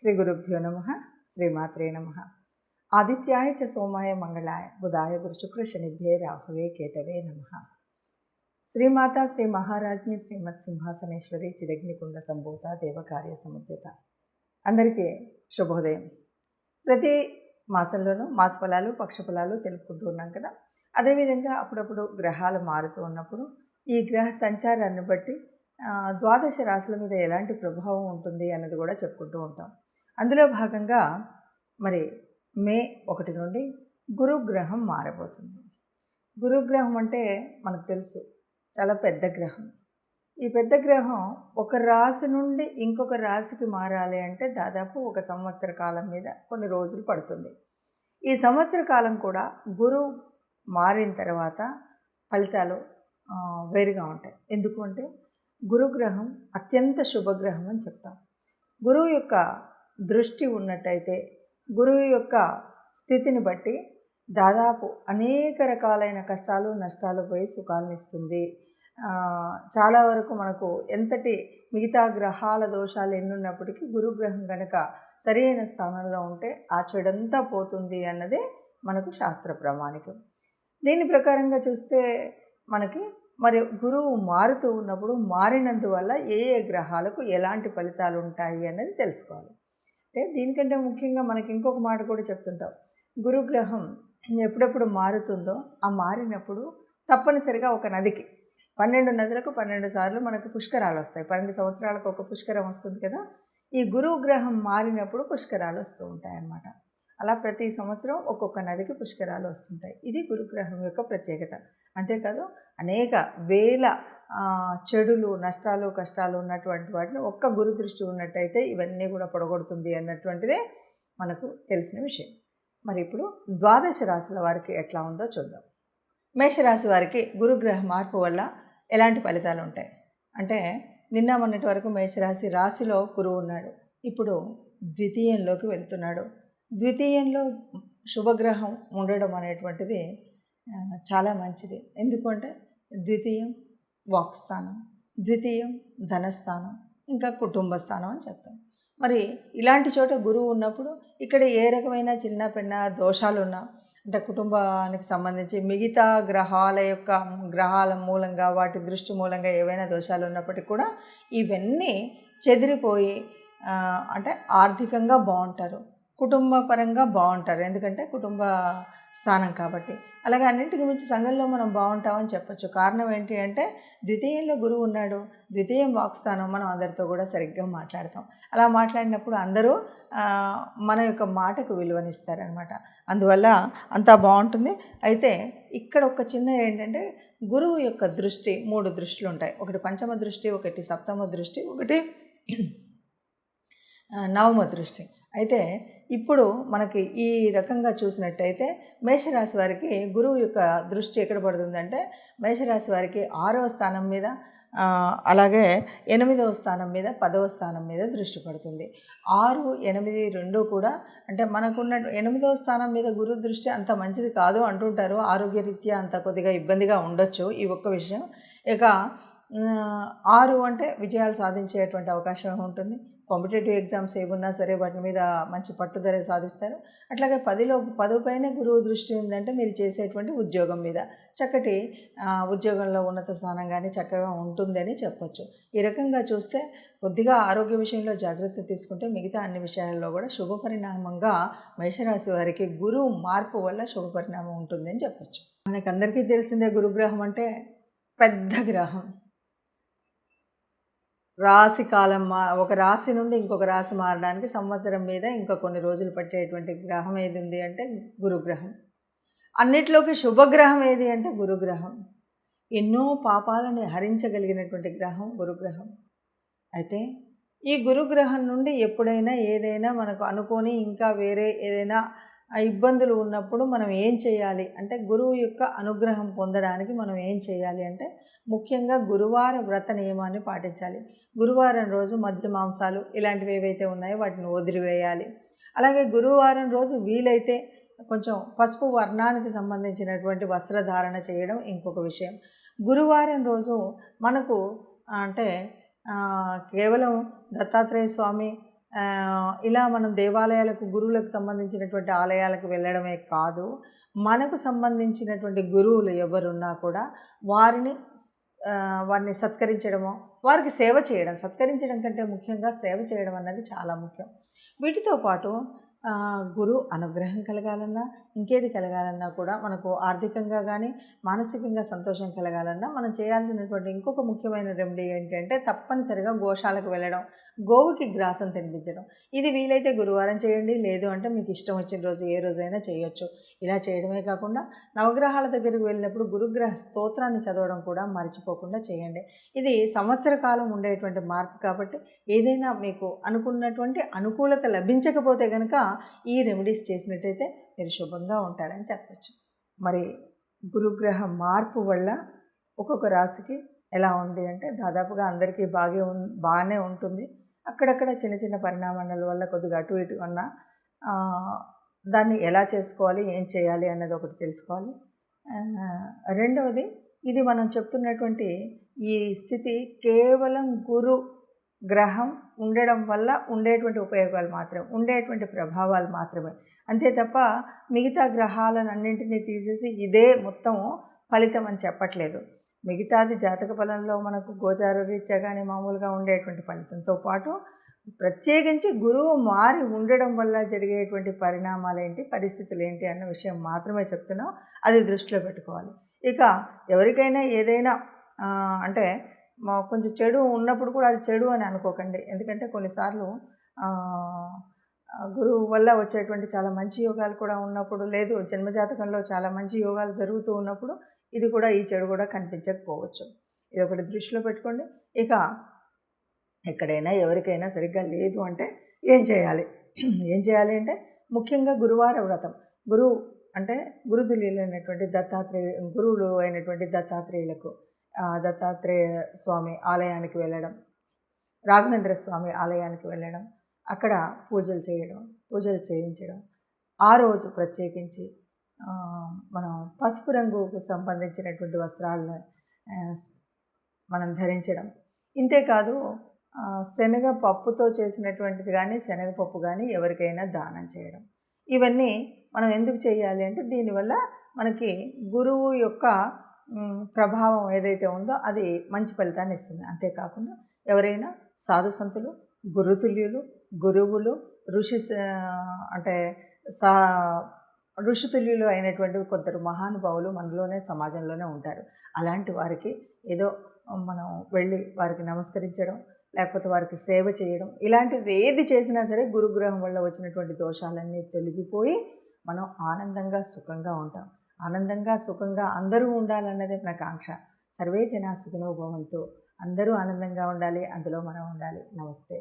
శ్రీ గురుభ్యో నమ శ్రీమాత్రే నమ ఆదిత్యాయ చ సోమాయ మంగళాయ బుధాయ గురు శుక్ర శనిభ్యే రాహువే కేతవే నమ శ్రీమాత శ్రీ మహారాజ్ఞి శ్రీమత్ సింహాసనేశ్వరి చిరగ్నికుండ సంభూత దేవకార్య సముచిత అందరికీ శుభోదయం. ప్రతి మాసంలోనూ మాస ఫలాలు పక్ష ఫలాలు తెలుపుకుంటూ ఉన్నాం కదా. అదేవిధంగా అప్పుడప్పుడు గ్రహాలు మారుతూ ఉన్నప్పుడు ఈ గ్రహ సంచారాన్ని బట్టి ద్వాదశ రాశుల మీద ఎలాంటి ప్రభావం ఉంటుంది అన్నది కూడా చెప్పుకుంటూ ఉంటాం. అందులో భాగంగా మరి మే ఒకటి నుండి గురుగ్రహం మారబోతుంది. గురుగ్రహం అంటే మనకు తెలుసు చాలా పెద్ద గ్రహం. ఈ పెద్ద గ్రహం ఒక రాశి నుండి ఇంకొక రాశికి మారాలి అంటే దాదాపు ఒక సంవత్సర కాలం మీద కొన్ని రోజులు పడుతుంది. ఈ సంవత్సర కాలం కూడా గురువు మారిన తర్వాత ఫలితాలు వేరుగా ఉంటాయి. ఎందుకు అంటే గురుగ్రహం అత్యంత శుభగ్రహం అని చెప్తాం. గురువు యొక్క దృష్టి ఉన్నట్టయితే గురువు యొక్క స్థితిని బట్టి దాదాపు అనేక రకాలైన కష్టాలు నష్టాలు పోయి సుఖాలను ఇస్తుంది. చాలా వరకు మనకు ఎంతటి మిగతా గ్రహాల దోషాలు ఎన్నున్నప్పటికీ గురుగ్రహం కనుక సరైన స్థానంలో ఉంటే ఆ చెడంతా పోతుంది అన్నదే మనకు శాస్త్ర ప్రామాణికం. దీని ప్రకారంగా చూస్తే మనకి మరి గురువు మారుతూ ఉన్నప్పుడు మారినందువల్ల ఏ ఏ గ్రహాలకు ఎలాంటి ఫలితాలు ఉంటాయి అన్నది తెలుసుకోవాలి. అంటే దీనికంటే ముఖ్యంగా మనకి ఇంకొక మాట కూడా చెప్తుంటాం. గురుగ్రహం ఎప్పుడెప్పుడు మారుతుందో ఆ మారినప్పుడు తప్పనిసరిగా ఒక నదికి పన్నెండు నదులకు పన్నెండు సార్లు మనకు పుష్కరాలు వస్తాయి. పన్నెండు సంవత్సరాలకు ఒక పుష్కరం వస్తుంది కదా ఈ గురువు గ్రహం మారినప్పుడు పుష్కరాలు వస్తూ ఉంటాయి అన్నమాట అలా ప్రతి సంవత్సరం ఒక్కొక్క నదికి పుష్కరాలు వస్తుంటాయి. ఇది గురుగ్రహం యొక్క ప్రత్యేకత. అంతేకాదు అనేక వేల చెడులు నష్టాలు కష్టాలు ఉన్నటువంటి వాటిని ఒక్క గురు దృష్టి ఉన్నట్టయితే ఇవన్నీ కూడా పొడగొడుతుంది అన్నటువంటిదే మనకు తెలిసిన విషయం. మరి ఇప్పుడు ద్వాదశ రాశుల వారికి ఎట్లా ఉందో చూద్దాం. మేషరాశి వారికి గురుగ్రహ మార్పు వల్ల ఎలాంటి ఫలితాలు ఉంటాయి? అంటే నిన్న మొన్నటి వరకు మేషరాశి రాశిలో గురువు ఉన్నాడు. ఇప్పుడు ద్వితీయంలోకి వెళ్తున్నాడు. ద్వితీయంలో శుభగ్రహం ఉండడం అనేటువంటిది చాలా మంచిది. ఎందుకంటే ద్వితీయం వాక్స్థానం ద్వితీయం ధనస్థానం ఇంకా కుటుంబ స్థానం అని చెప్తాం. మరి ఇలాంటి చోట గురువు ఉన్నప్పుడు ఇక్కడ ఏ రకమైన చిన్న పెన్న దోషాలు ఉన్నా అంటే కుటుంబానికి సంబంధించి మిగతా గ్రహాల యొక్క గ్రహాల మూలంగా వాటి దృష్టి మూలంగా ఏవైనా దోషాలు ఉన్నప్పటికీ కూడా ఇవన్నీ చెదిరిపోయి అంటే ఆర్థికంగా బాగుంటారు. కుటుంబ పరంగా బాగుంటారు. ఎందుకంటే కుటుంబ స్థానం కాబట్టి. అలాగే అన్నింటికి మించి సంఘంలో మనం బాగుంటామని చెప్పొచ్చు. కారణం ఏంటి అంటే ద్వితీయంలో గురువు ఉన్నాడు. ద్వితీయం వాక్స్థానం మనం అందరితో కూడా సరిగ్గా మాట్లాడతాం. అలా మాట్లాడినప్పుడు అందరూ మన యొక్క మాటకు విలువనిస్తారనమాట అందువల్ల అంతా బాగుంటుంది. అయితే ఇక్కడ ఒక చిన్న ఏంటంటే గురువు యొక్క దృష్టి మూడు దృష్టిలు ఉంటాయి. ఒకటి పంచమ దృష్టి ఒకటి సప్తమ దృష్టి ఒకటి నవమ దృష్టి. అయితే ఇప్పుడు మనకి ఈ రకంగా చూసినట్టయితే మేషరాశి వారికి గురువు యొక్క దృష్టి ఎక్కడ పడుతుందంటే మేషరాశి వారికి ఆరవ స్థానం మీద అలాగే ఎనిమిదవ స్థానం మీద పదవ స్థానం మీద దృష్టి పడుతుంది. ఆరు ఎనిమిది రెండు కూడా అంటే మనకున్న ఎనిమిదవ స్థానం మీద గురు దృష్టి అంత మంచిది కాదు అంటుంటారు. ఆరోగ్యరీత్యా అంత కొద్దిగా ఇబ్బందిగా ఉండొచ్చు ఈ ఒక్క విషయం. ఇక ఆరు అంటే విజయాలు సాధించేటువంటి అవకాశం ఉంటుంది. కాంపిటేటివ్ ఎగ్జామ్స్ ఏమున్నా సరే వాటి మీద మంచి పట్టుదల సాధిస్తారు. అట్లాగే పదిలో పది పైన గురువు దృష్టి ఉందంటే మీరు చేసేటువంటి ఉద్యోగం మీద. చక్కటి ఉద్యోగంలో ఉన్నత స్థానం కానీ చక్కగా ఉంటుందని చెప్పొచ్చు. ఈ రకంగా చూస్తే కొద్దిగా ఆరోగ్య విషయంలో జాగ్రత్త తీసుకుంటే మిగతా అన్ని విషయాల్లో కూడా శుభ పరిణామంగా మేషరాశి వారికి గురువు మార్పు వల్ల శుభ పరిణామం ఉంటుందని చెప్పొచ్చు. మనకందరికీ తెలిసిందే గురుగ్రహం అంటే పెద్ద గ్రహం. రాశి కాలం మా ఒక రాశి నుండి ఇంకొక రాశి మారడానికి సంవత్సరం మీద ఇంకా కొన్ని రోజులు పట్టేటువంటి గ్రహం ఏది ఉంది అంటే గురుగ్రహం. అన్నిట్లోకి శుభగ్రహం ఏది అంటే గురుగ్రహం. ఎన్నో పాపాలని హరించగలిగినటువంటి గ్రహం గురుగ్రహం. అయితే ఈ గురుగ్రహం నుండి ఎప్పుడైనా ఏదైనా మనకు అనుకొని ఇంకా వేరే ఏదైనా ఆ ఇబ్బందులు ఉన్నప్పుడు మనం ఏం చేయాలి? అంటే గురువు యొక్క అనుగ్రహం పొందడానికి మనం ఏం చేయాలి? అంటే ముఖ్యంగా గురువార వ్రత నియమాన్ని పాటించాలి. గురువారం రోజు మధ్య మాంసాలు ఇలాంటివి ఏవైతే ఉన్నాయో వాటిని వదిలివేయాలి. అలాగే గురువారం రోజు వీలైతే కొంచెం పసుపు వర్ణానికి సంబంధించినటువంటి వస్త్రధారణ చేయడం ఇంకొక విషయం. గురువారం రోజు మనకు అంటే కేవలం దత్తాత్రేయ స్వామి ఇలా మనం దేవాలయాలకు గురువులకు సంబంధించినటువంటి ఆలయాలకు వెళ్ళడమే కాదు మనకు సంబంధించినటువంటి గురువులు ఎవరున్నా కూడా వారిని వారిని సత్కరించడము వారికి సేవ చేయడం సత్కరించడం కంటే ముఖ్యంగా సేవ చేయడం అన్నది చాలా ముఖ్యం. వీటితో పాటు గురు అనుగ్రహం కలగాలన్నా ఇంకేది కలగాలన్నా కూడా మనకు ఆర్థికంగా కానీ మానసికంగా సంతోషం కలగాలన్నా మనం చేయాల్సినటువంటి ఇంకొక ముఖ్యమైన రెమెడీ ఏంటంటే తప్పనిసరిగా గోశాలకు వెళ్ళడం గోవుకి గ్రాసం తినిపించడం. ఇది వీలైతే గురువారం చేయండి లేదు అంటే మీకు ఇష్టం వచ్చిన రోజు ఏ రోజైనా చేయొచ్చు. ఇలా చేయడమే కాకుండా నవగ్రహాల దగ్గరికి వెళ్ళినప్పుడు గురుగ్రహ స్తోత్రాన్ని చదవడం కూడా మర్చిపోకుండా చేయండి. ఇది సంవత్సర కాలం ఉండేటువంటి మార్పు కాబట్టి ఏదైనా మీకు అనుకున్నటువంటి అనుకూలత లభించకపోతే కనుక ఈ రెమెడీస్ చేసినట్టయితే మీరు శుభంగా ఉంటారని చెప్పచ్చు. మరి గురుగ్రహ మార్పు వల్ల ఒక్కొక్క రాశికి ఎలా ఉంది అంటే దాదాపుగా అందరికీ బాగా ఉన్ బాగానే ఉంటుంది. అక్కడక్కడ చిన్న చిన్న పరిణామాల వల్ల కొద్దిగా అటు ఇటు ఉన్న దాన్ని ఎలా చేసుకోవాలి ఏం చేయాలి అన్నది ఒకటి తెలుసుకోవాలి. రెండవది ఇది మనం చెప్తున్నటువంటి ఈ స్థితి కేవలం గురు గ్రహం ఉండడం వల్ల ఉండేటువంటి ఉపయోగాలు మాత్రమే ఉండేటువంటి ప్రభావాలు మాత్రమే. అంతే తప్ప మిగతా గ్రహాలను అన్నింటినీ తీసేసి ఇదే మొత్తం ఫలితం అని చెప్పట్లేదు. మిగతాది జాతక ఫలంలో మనకు గోచార రీత్యా కానీ మామూలుగా ఉండేటువంటి ఫలితంతో పాటు ప్రత్యేకించి గురువు మారి ఉండడం వల్ల జరిగేటువంటి పరిణామాలు ఏంటి పరిస్థితులు ఏంటి అన్న విషయం మాత్రమే చెప్తున్నాం. అది దృష్టిలో పెట్టుకోవాలి. ఇక ఎవరికైనా ఏదైనా అంటే మా కొంచెం చెడు ఉన్నప్పుడు కూడా అది చెడు అని అనుకోకండి. ఎందుకంటే కొన్నిసార్లు గురువు వల్ల వచ్చేటువంటి చాలా మంచి యోగాలు కూడా ఉన్నప్పుడు లేదు జన్మజాతకంలో చాలా మంచి యోగాలు జరుగుతూ ఉన్నప్పుడు ఇది కూడా ఈ చెడు కూడా కనిపించకపోవచ్చు. ఇది ఒకటి దృష్టిలో పెట్టుకోండి. ఇక ఎక్కడైనా ఎవరికైనా సరిగ్గా లేదు అంటే ఏం చేయాలి? ఏం చేయాలి అంటే ముఖ్యంగా గురువార వ్రతం. గురువు అంటే గురుతుల్యులు అయినటువంటి దత్తాత్రేయ గురువులు అయినటువంటి దత్తాత్రేయులకు దత్తాత్రేయ స్వామి ఆలయానికి వెళ్ళడం రాఘవేంద్ర స్వామి ఆలయానికి వెళ్ళడం అక్కడ పూజలు చేయడం పూజలు చేయించడం. ఆ రోజు ప్రత్యేకించి మనం పసుపు రంగుకు సంబంధించినటువంటి వస్త్రాలను మనం ధరించడం. ఇంతేకాదు శనగ పప్పుతో చేసినటువంటిది కానీ శనగపప్పు కానీ ఎవరికైనా దానం చేయడం. ఇవన్నీ మనం ఎందుకు చేయాలి అంటే దీనివల్ల మనకి గురువు యొక్క ప్రభావం ఏదైతే ఉందో అది మంచి ఫలితాన్ని ఇస్తుంది. అంతేకాకుండా ఎవరైనా సాధు సంతులు గురుతుల్యులు గురువులు ఋషి స- అంటే సా ఋషితుల్యులు అయినటువంటి కొందరు మహానుభావులు మనలోనే సమాజంలోనే ఉంటారు. అలాంటి వారికి ఏదో మనం వెళ్ళి వారికి నమస్కరించడం లేకపోతే వారికి సేవ చేయడం ఇలాంటివి ఏది చేసినా సరే గురుగ్రహం వల్ల వచ్చినటువంటి దోషాలన్నీ తొలగిపోయి మనం ఆనందంగా సుఖంగా ఉంటాం. ఆనందంగా సుఖంగా అందరూ ఉండాలన్నదే నా కాంక్ష సర్వే జనా సుఖినోభవంతో అందరూ ఆనందంగా ఉండాలి అందులో మనం ఉండాలి. నమస్తే.